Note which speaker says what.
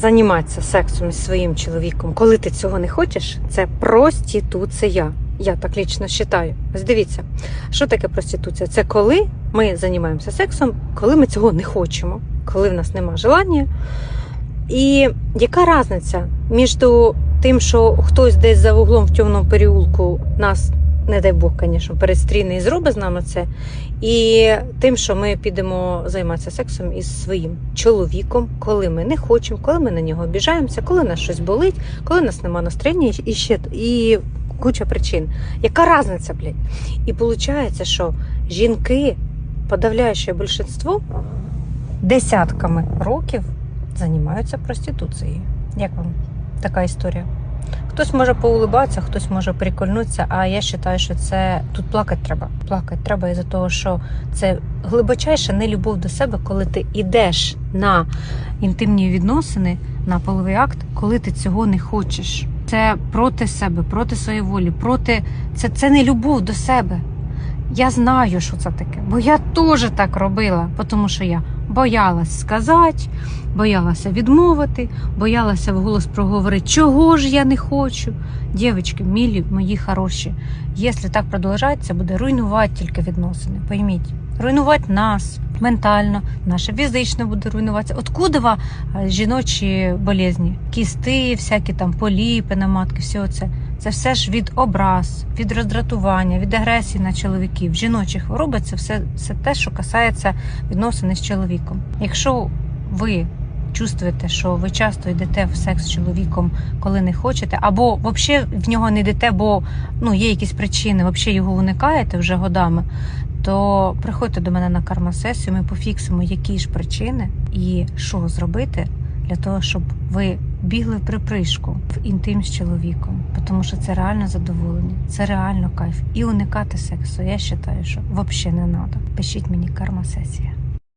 Speaker 1: Займатися сексом зі своїм чоловіком, коли ти цього не хочеш, це проституція. Я так лічно вважаю. Ось дивіться, що таке проституція? Це коли ми займаємося сексом, коли ми цього не хочемо, коли в нас нема желання. І яка різниця між тим, що хтось десь за вуглом в темному переулку нас, не дай Бог, звісно, перестріне і зробить з нами це, і тим, що ми підемо займатися сексом із своїм чоловіком, коли ми не хочемо, коли ми на нього обіжаємося, коли нас щось болить, коли нас нема настроєння і ще і куча причин. Яка різниця, блядь? І виходить, що жінки, подавляюче більшинство, десятками років займаються проституцією. Як вам така історія? Хтось може поулибатися, хтось може прикольнутися, а я вважаю, що це тут плакати треба. Плакати треба із-за того, що це глибочайша нелюбов до себе, коли ти йдеш на інтимні відносини, на половий акт, коли ти цього не хочеш. Це проти себе, проти своєї волі, проти це, це не любов до себе. Я знаю, що це таке, бо я теж так робила, тому що я боялась сказати, боялася відмовити, боялася вголос проговорити, чого ж я не хочу. Дівчатки, мілі, мої хороші, якщо так продовжається, буде руйнувати тільки відносини. Пойміть, руйнувати нас ментально, наше фізично буде руйнуватися. Откуда е, жіночі болезні? Кісти, всякі там поліпи на матки, все це. Це все ж від образ, від роздратування, від агресії на чоловіків. Жіночі хвороби це все, все те, що касається відносини з чоловіком. Якщо ви чувствуєте, що ви часто йдете в секс з чоловіком, коли не хочете, або взагалі в нього не йдете, бо ну є якісь причини, взагалі його уникаєте вже годами, то приходьте до мене на карма-сесію, ми пофіксимо, які ж причини і що зробити для того, щоб ви бігли в припришку в інтим з чоловіком, тому що це реально задоволення, це реально кайф. І уникати сексу. Я вважаю, що взагалі не треба. Пишіть мені карма-сесія.